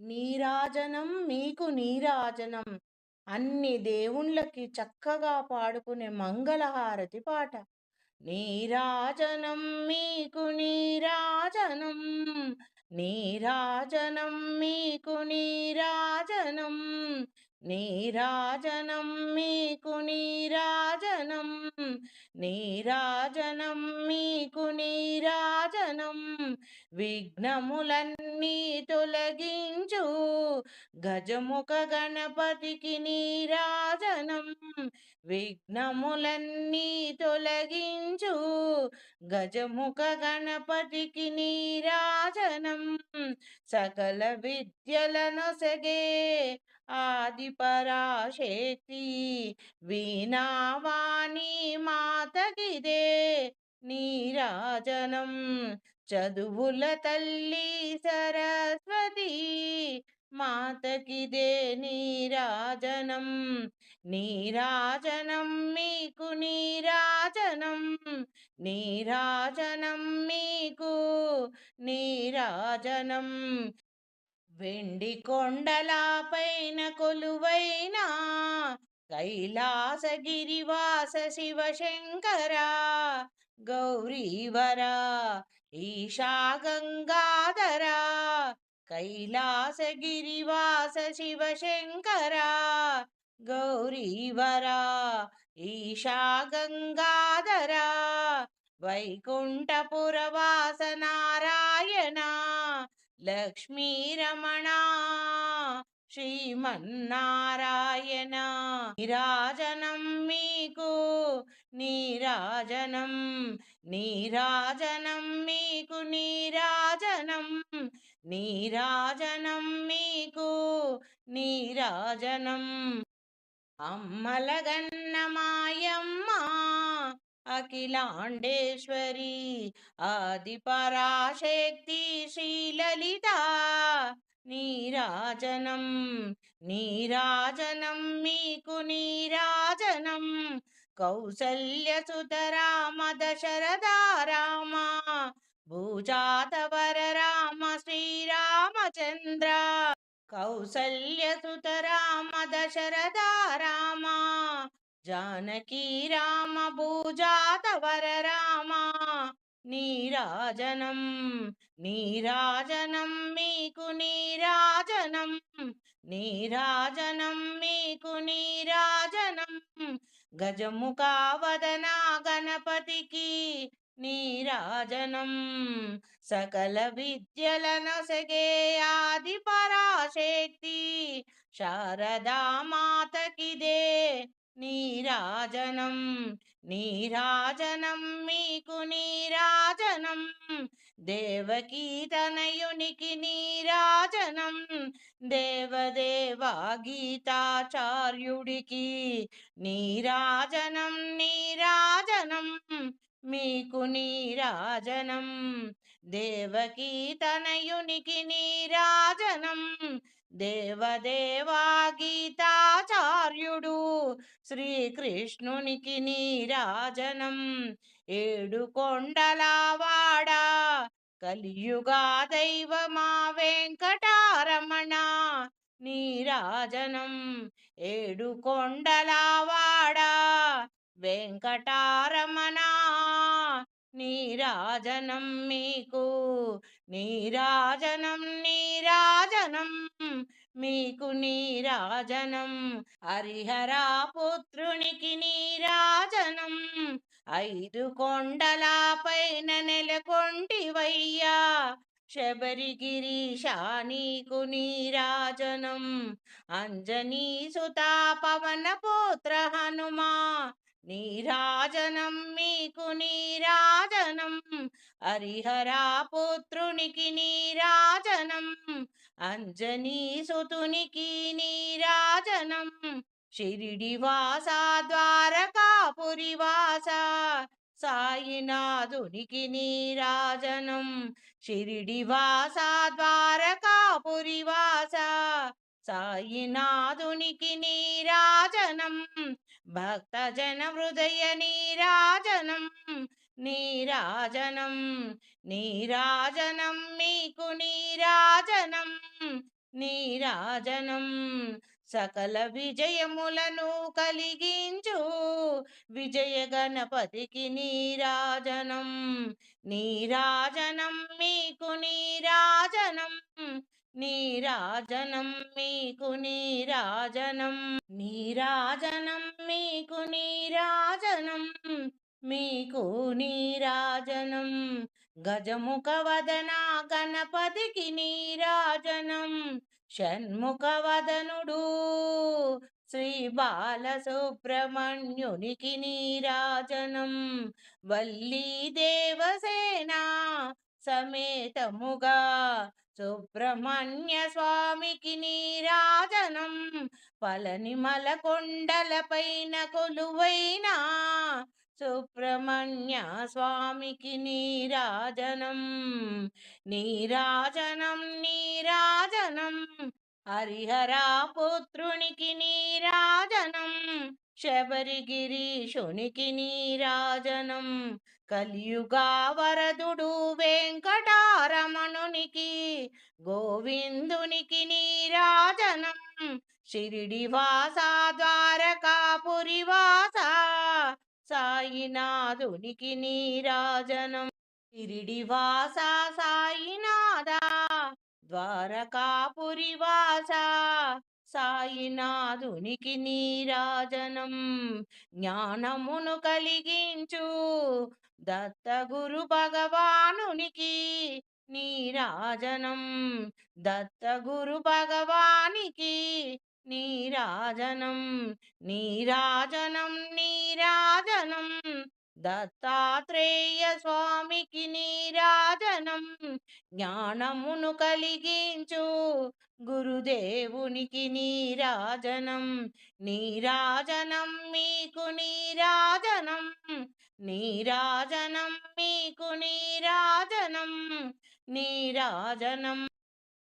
నీరాజనం మీకు నీరాజనం. అన్ని దేవుళ్ళకి చక్కగా పాడుకునే మంగళహారతి పాట. నీరాజనం మీకు నీరాజనం. నీరాజనం మీకు నీరాజనం. నీరాజనం మీకు నీరాజనం నీరాజనం మీకు నీరాజనం విఘ్నములన్నీ తొలగించు గజముఖ గణపతికి నీరాజనం విఘ్నములన్నీ తొలగించు. గజముఖ గణపతికి నీరాజనం. సకల విద్యలను సగే ఆది పరాశక్తి వీణావాణి మాతకిదే నీరాజనం. చదువుల తల్లి సరస్వతి మాతకిదే నీరాజనం. నీరాజనం మీకు నీరాజనం నీరాజనం మీకు నీరాజనం వెండి కొండల పైన కొలువైన కైలాసగిరివాస శివశంకర గౌరీవర ఈశా గంగాధర కైలాసగిరివాస శివశంకర గౌరీవరా ఈశా గంగాధరా వైకుంఠపురవాస నారాయణ లక్ష్మీరమణ శ్రీమన్నారాయణ. నిరాజనం మీకు నీరాజనం నీరాజనం మీకు నీరాజనం నీరాజనం మీకు నీరాజనం. అమ్మలగన్నమాయమ్మ అఖిలాండేశ్వరి ఆది పరాశక్తి శ్రీలలిత నీరాజనం నీరాజనం మీకు నీరాజనం కౌసల్య సుతరామ దశరథారామ భూజాతవర రామ శ్రీరామచంద్ర. కౌసల్య సుతరామ దశరథారామ జానకీ రామ భూజాతవర రామ నీరాజనం నీరాజనం మీకు నీరాజనం నీరాజనం మీకు నీరాజనం గజముఖావదనా గణపతికి నీరాజనం సకల విద్యల సగే ఆది పరాశక్తి శారదా మాతకిదే నీరాజనం నీరాజనం మీకు నీరాజనం దేవకీ తనయునికి నీరాజనం దేవదేవా గీతాచార్యుడికి నీరాజనం నీరాజనం మీకు నీరాజనం. దేవకీ తనయునికి నీరాజనం. దేవదేవా గీతాచార్యుడు శ్రీకృష్ణునికి నీరాజనం. ఏడు కొండలవాడా కలియుగా దైవమా వెంకటారమణ నీరాజనం. ఏడు కొండలవాడా వెంకటారమణ నీరాజనం మీకు నీరాజనం నీరాజనం మీకు నీరాజనం. హరిహరా పుత్రునికి నీరాజనం. ఐదు కొండల పైన నెలకొంటివయ్యా శబరిగిరీశా నీకు నీరాజనం. అంజనీ సుతా పవన పుత్ర హనుమా నీరాజనం మీకు నీరాజనం హరిహరా పుత్రునికి నీరాజనం అంజనీ సుతునికి నీరాజనం షిరిడి వాస ద్వారకాపురి వాస సాయినాథునికి నీరాజనం షిరిడి వాస ద్వారకాపురి వాస సాయినాథునికి నీరాజనం భక్తజన హృదయ నీరాజనం నీరాజనం నీరాజనం మీకు నీరాజనం నీరాజనం. సకల విజయములను కలిగించు విజయ గణపతికి నీరాజనం నీరాజనం మీకు నీరాజనం మీకు నీరాజనం నీరాజనం మీకు నీరాజనం మీకు నీరాజనం గజముఖ వదన గణపతికి నీరాజనం షణ్ముఖ వదనుడు శ్రీ బాల సుబ్రహ్మణ్యునికి నీరాజనం వల్లీ దేవసేన సమేతముగా సుబ్రహ్మణ్య స్వామికి నీరాజనం పళనిమల కొండలపైన కొలువైన సుబ్రహ్మణ్య స్వామికి నీరాజనం. నీరాజనం నీరాజనం హరిహరా పుత్రునికి నీరాజనం శబరిగిరీషునికి నీరాజనం. కలియుగా వరదుడు వెంకటారమణునికి గోవిందునికి నీరాజనం. షిరిడి వాస ద్వారకాపురి వాస సాయినాథునికి నీరాజనం. షిరిడి వాస సాయినాథ ద్వారకాపురి వాస సాయినాథునికి నీరాజనం జ్ఞానమును కలిగించు. దత్త గురు భగవానునికి నీరాజనం దత్త గురు భగవానికి నీరాజనం. నీరాజనం నీరాజనం దత్తాత్రేయ స్వామికి నీరాజనం జ్ఞానమును కలిగించు. గురుదేవునికి నీరాజనం నీరాజనం మీకు నీరాజనం నీరాజనం మీకు నీరాజనం నీరాజనం